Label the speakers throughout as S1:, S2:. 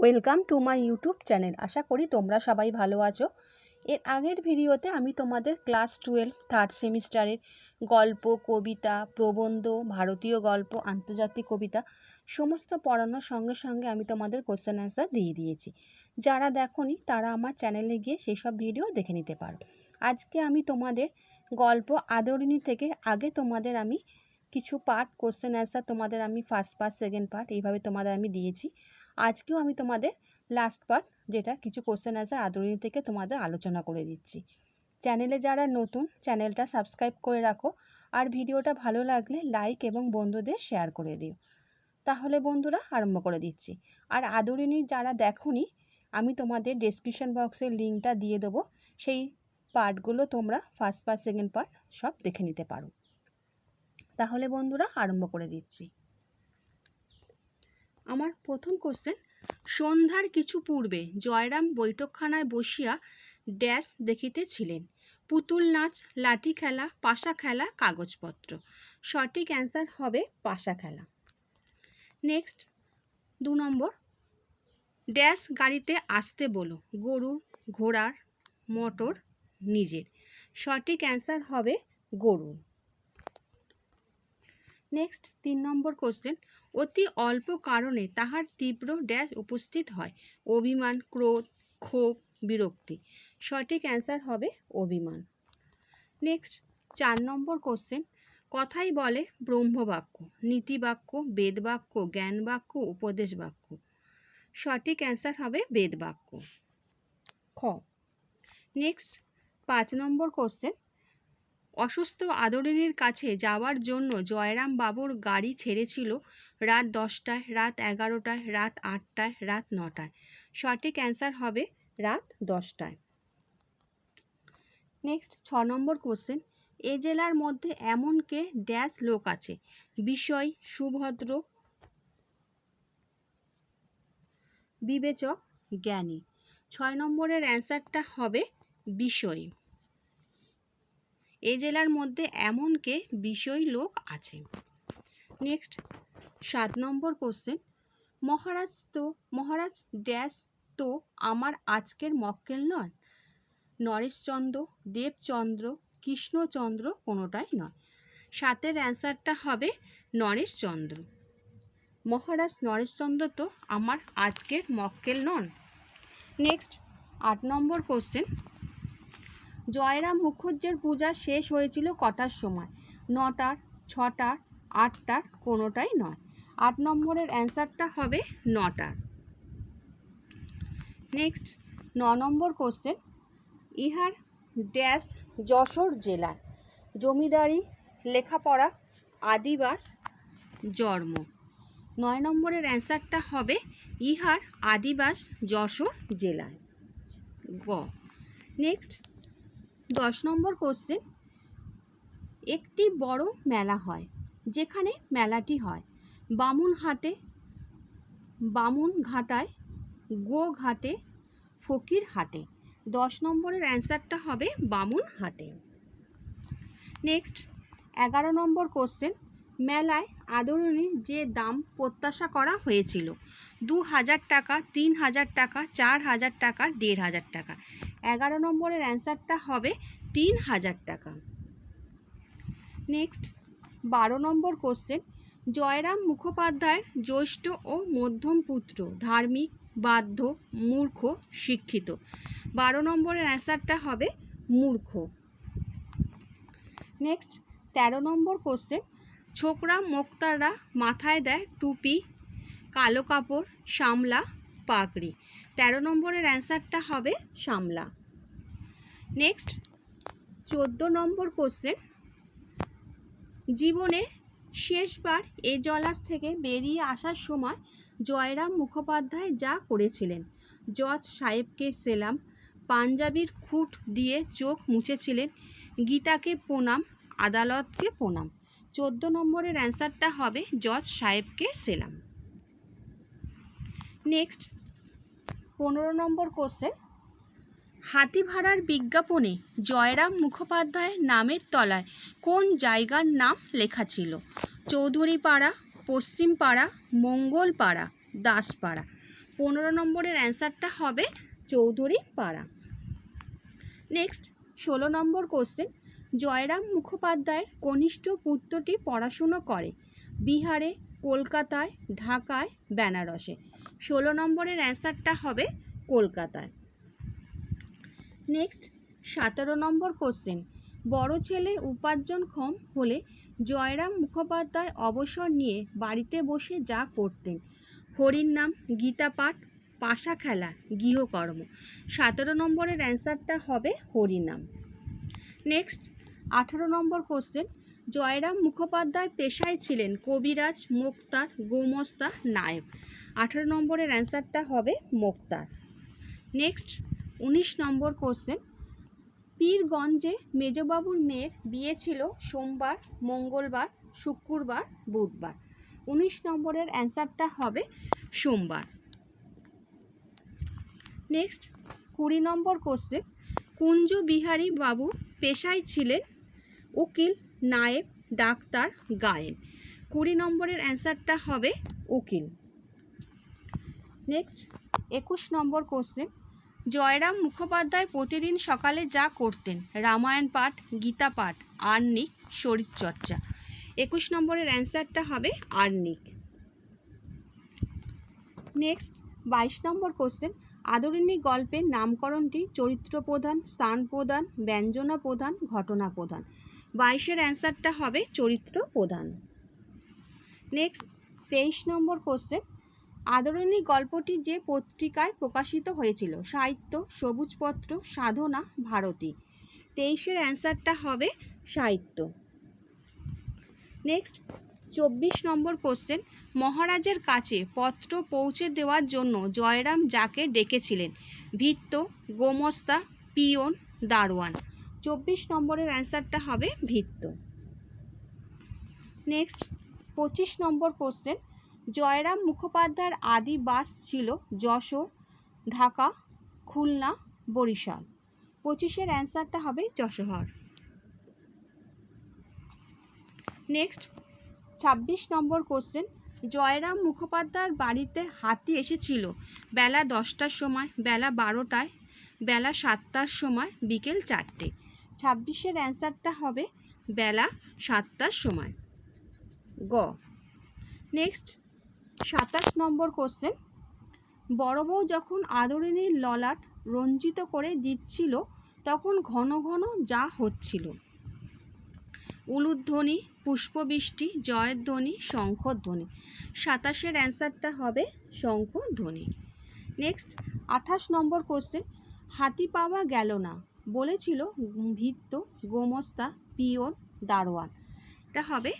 S1: Welcome to my YouTube channel আশা করি তোমরা সবাই ভালো আছো। এর আগের ভিডিওতে আমি তোমাদের ক্লাস টুয়েলভ থার্ড সেমিস্টারের গল্প, কবিতা, প্রবন্ধ, ভারতীয় গল্প, আন্তর্জাতিক কবিতা সমস্ত পড়ানোর সঙ্গে সঙ্গে আমি তোমাদের কোশ্চেন অ্যান্সার দিয়ে দিয়েছি। যারা দেখোনি, তারা আমার চ্যানেলে গিয়ে সেই সব ভিডিও দেখে নিতে পারো। আজকে আমি তোমাদের গল্প আদরিণী থেকে আগে তোমাদের আমি কিছু পার্ট কোশ্চেন অ্যান্সার তোমাদের আমি ফার্স্ট পার্ট সেকেন্ড পার্ট এইভাবে তোমাদের আমি দিয়েছি। আজকেও আমি তোমাদের লাস্ট পার্ট যেটা কিছু কোশ্চেন আছে, আদরিণী থেকে তোমাদের আলোচনা করে দিচ্ছি। চ্যানেলে যারা নতুন চ্যানেলটা সাবস্ক্রাইব করে রাখো, আর ভিডিওটা ভালো লাগলে লাইক এবং বন্ধুদের শেয়ার করে দিও। তাহলে বন্ধুরা আরম্ভ করে দিচ্ছি। আর আদরিণী যারা দেখোনি, আমি তোমাদের ডেসক্রিপশন বক্সের লিঙ্কটা দিয়ে দেবো। সেই পার্টগুলো তোমরা ফার্স্ট পার্ট সেকেন্ড পার্ট সব দেখে নিতে পারো। তাহলে বন্ধুরা আরম্ভ করে দিচ্ছি। আমার প্রথম কোশ্চেন সন্ধ্যার কিছু পূর্বে জয়রাম বৈঠকখানায় বসিয়া ড্যাশ দেখিতেছিলেন। পুতুল নাচ, লাঠি খেলা, পাশা খেলা, কাগজপত্র। সঠিক অ্যান্সার হবে পাশা খেলা। নেক্সট দু নম্বর। ড্যাশ গাড়িতে আসতে বলো গরু ঘোড়ার, মোটর, নিজের। সঠিক অ্যান্সার হবে গরু নেক্সট তিন নম্বর কোশ্চেন অতি অল্প কারণে তাহার তীব্র ড্যাশ উপস্থিত হয়। অভিমান, ক্রোধ, ক্ষোভ, বিরক্তি। সঠিক অ্যান্সার হবে অভিমান। নেক্সট, চার নম্বর কোশ্চেন। কথাই বলে ব্রহ্মবাক্য, নীতিবাক্য, বেদবাক্য জ্ঞান বাক্য উপদেশ বাক্য সঠিক অ্যান্সার হবে বেদবাক্য। খ। নেক্সট, পাঁচ নম্বর কোশ্চেন। অসুস্থ আদরিনীর কাছে যাওয়ার জন্য জয়রাম বাবুর গাড়ি ছেড়েছিল রাত দশটায়, রাত এগারোটায়, রাত আটটায়, রাত নটায়। সঠিক অ্যান্সার হবে রাত দশটায়। নেক্সট, ছ নম্বর কোশ্চেন। এ জেলার মধ্যে এমন কে ড্যাশ লোক আছে? বিষয়, সুভদ্র, বিবেচক, জ্ঞানী। ছয় নম্বরের অ্যান্সারটা হবে বিষয়। এ জেলার মধ্যে এমন কে বিষয় লোক আছে? নেক্সট সাত নম্বর কোশ্চেন মহারাজ তো, মহারাজ ড্যাশ তো আমার আজকের মক্কেল নয়। নরেশচন্দ্র, দেবচন্দ্র, কৃষ্ণচন্দ্র কোনোটাই নয়। সাতের অ্যান্সারটা হবে নরেশচন্দ্র। মহারাজ নরেশচন্দ্র তো আমার আজকের মক্কেল নন। নেক্সট আট নম্বর কোশ্চেন জয়রাম মুখুজ্জের পূজা শেষ হয়েছিল কটার সময়? নটার, ছটার, আটটার কোনোটাই নয়। আট নম্বরের অ্যান্সারটা হবে নটার নেক্সট, ন নম্বর কোশ্চেন। ইহার ড্যাশ যশোর জেলার। জমিদারি, লেখাপড়া, আদিবাস, জন্ম। নয় নম্বরের অ্যান্সারটা হবে ইহার আদিবাস যশোর জেলায়। গ। নেক্সট, দশ নম্বর কোশ্চেন। একটি বড় মেলা হয়, যেখানে মেলাটি হয়। বামুন হাটে, বামুন ঘাটায়, গো ঘাটে, ফকির হাটে। দশ নম্বরের অ্যান্সারটা হবে বামুন হাটে। নেক্সট, এগারো নম্বর কোশ্চেন। মেলায় আদরণীর যে দাম প্রত্যাশা করা হয়েছিল, দু হাজার টাকা, তিন হাজার টাকা, চার হাজার টাকা, দেড় হাজার টাকা। এগারো নম্বরের অ্যান্সারটা হবে তিন হাজার টাকা। নেক্সট, বারো নম্বর কোশ্চেন। জয়রাম মুখোপাধ্যায়ের জ্যৈষ্ঠ ও মধ্যম পুত্র, ধার্মিক, বাধ্য, মূর্খ, শিক্ষিত। বারো নম্বরের অ্যান্সারটা হবে মূর্খ। নেক্সট, তেরো নম্বর কোশ্চেন। ছোকরা মোক্তাররা মাথায় দেয় টুপি, কালো কাপড় সামলা পাগড়ি। তেরো নম্বরের অ্যান্সারটা হবে সামলা নেক্সট, চোদ্দ নম্বর কোশ্চেন। জীবনে শেষবার এ জলাস থেকে বেরিয়ে আসার সময় জয়রাম মুখোপাধ্যায় যা করেছিলেন। জজ সাহেবকে সেলাম, পাঞ্জাবির খুঁট দিয়ে চোখ মুছেছিলেন, গীতাকে প্রণাম, আদালতকে প্রণাম। চোদ্দ নম্বরের অ্যান্সারটা হবে জজ সাহেবকে সেলাম। নেক্সট, পনেরো নম্বর কোশ্চেন। হাতি ভাড়ার বিজ্ঞাপনে জয়রাম মুখোপাধ্যায়ের নামের তলায় কোন জায়গার নাম লেখা ছিল? চৌধুরীপাড়া, পশ্চিমপাড়া, মঙ্গলপাড়া, দাসপাড়া। পনেরো নম্বরের অ্যান্সারটা হবে চৌধুরী পাড়া নেক্সট, ষোলো নম্বর কোশ্চেন। জয়রাম মুখোপাধ্যায়ের কনিষ্ঠ পুত্রটি পড়াশুনো করে বিহারে, কলকাতায়, ঢাকায়, বেনারসে। ষোলো নম্বরের অ্যান্সারটা হবে কলকাতায়। নেক্সট সতেরো নম্বর কোশ্চেন বড় ছেলে উপার্জনক্ষম হলে জয়রাম মুখোপাধ্যায় অবসর নিয়ে বাড়িতে বসে যা করতেন। হরির নাম গীতা পাঠ, পাশা খেলা, গৃহকর্ম। সতেরো নম্বরের অ্যান্সারটা হবে হরিনাম নেক্সট আঠারো নম্বর কোশ্চেন জয়রাম মুখোপাধ্যায় পেশায় ছিলেন কবিরাজ, মোক্তার, গোমস্তা, নায়েব। আঠারো নম্বরের অ্যান্সারটা হবে মোক্তার। নেক্সট উনিশ নম্বর কোশ্চেন পীরগঞ্জে মেজবাবুর মেয়ের বিয়ে ছিল সোমবার, মঙ্গলবার, শুক্রবার, বুধবার। উনিশ নম্বরের অ্যান্সারটা হবে সোমবার। নেক্সট কুড়ি নম্বর কোশ্চেন কুঞ্জ বিহারী বাবু পেশায় ছিলেন উকিল, নায়েব, ডাক্তার, গায়েন। কুড়ি নম্বরের অ্যান্সারটা হবে উকিল। নেক্সট একুশ নম্বর কোশ্চেন জয়রাম মুখোপাধ্যায় প্রতিদিন সকালে যা করতেন, রামায়ণ পাঠ, গীতা পাঠ, আর্নিক, শরীরচর্চা। একুশ নম্বরের অ্যান্সারটা হবে আর্নিক। নেক্সট, বাইশ নম্বর কোশ্চেন। আদরিণী গল্পের নামকরণটি চরিত্র প্রধান, স্থান প্রধান, ব্যঞ্জনা প্রধান, ঘটনা প্রধান। বাইশের অ্যান্সারটা হবে চরিত্র প্রধান। নেক্সট, তেইশ নম্বর কোশ্চেন। আদরণী গল্পটি যে পত্রিকায় প্রকাশিত হয়েছিল, সাহিত্য, সবুজপত্র, সাধনা, ভারতী। তেইশের অ্যান্সারটা হবে সাহিত্য। নেক্সট, চব্বিশ নম্বর কোশ্চেন। মহারাজের কাছে পত্র পৌঁছে দেওয়ার জন্য জয়রাম যাকে ডেকেছিলেন ভিত্ত গোমস্তা, পিয়ন, দারোয়ান। চব্বিশ নম্বরের অ্যান্সারটা হবে ভিত্ত নেক্সট, পঁচিশ নম্বর কোশ্চেন। জয়রাম মুখোপাধ্যায়ের আদি বাস ছিল যশোর, ঢাকা, খুলনা, বরিশাল। পঁচিশের অ্যান্সারটা হবে যশোহর। নেক্সট, ছাব্বিশ নম্বর কোশ্চেন। জয়রাম মুখোপাধ্যায়ের বাড়িতে হাতি এসেছিল বেলা দশটার সময়, বেলা বারোটায়, বেলা সাতটার সময়, বিকেল চারটে। ছাব্বিশের অ্যান্সারটা হবে বেলা সাতটার সময়। গ। নেক্সট সাতাশ নম্বর কোশ্চেন বড় বউ যখন আদরিনীর ললাট রঞ্জিত করে দিচ্ছিল, তখন ঘন ঘন যা হচ্ছিল। উলুধ্বনি, পুষ্পবৃষ্টি, জয়ধ্বনি, শঙ্খধ্বনি। সাতাশের অ্যান্সারটা হবে শঙ্খধ্বনি। নেক্সট আঠাশ নম্বর কোশ্চেন হাতি পাওয়া গেল না, বলেছিল ভিত্ত গোমস্তা, পিয়ন, দারোয়ান। এটা হবে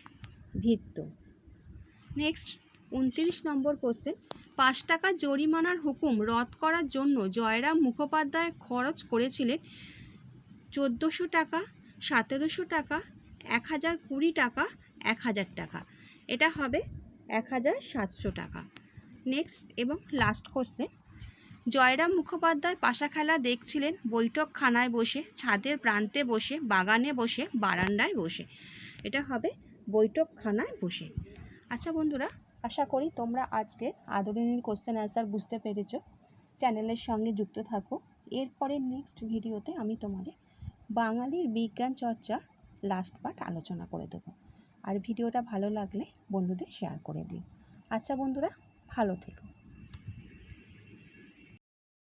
S1: ভিত্ত নেক্সট উনত্রিশ নম্বর কোশ্চেন, পাঁচ টাকা জরিমানার হুকুম রদ করার জন্য জয়রাম মুখোপাধ্যায় খরচ করেছিলেন চোদ্দোশো টাকা, সতেরোশো টাকা, এক হাজার কুড়ি টাকা, এক হাজার টাকা। এটা হবে এক হাজার সাতশো টাকা। নেক্সট এবং লাস্ট কোশ্চেন, জয়রাম মুখোপাধ্যায় পাশা খেলা দেখছিলেন বৈঠকখানায় বসে, ছাদের প্রান্তে বসে, বাগানে বসে, বারান্দায় বসে। এটা হবে বৈঠকখানায় বসে। আচ্ছা বন্ধুরা আশা করি তোমরা আজকে আদরিনীর কোশ্চেন অ্যান্সার বুঝতে পেরেছ। চ্যানেলের সঙ্গে যুক্ত থাকো। এরপরে নেক্সট ভিডিওতে আমি তোমাদের বাঙালির বিজ্ঞান চর্চা লাস্ট পার্ট আলোচনা করে দেবো। আর ভিডিওটা ভালো লাগলে বন্ধুদের শেয়ার করে দিও। আচ্ছা বন্ধুরা, ভালো থেকো।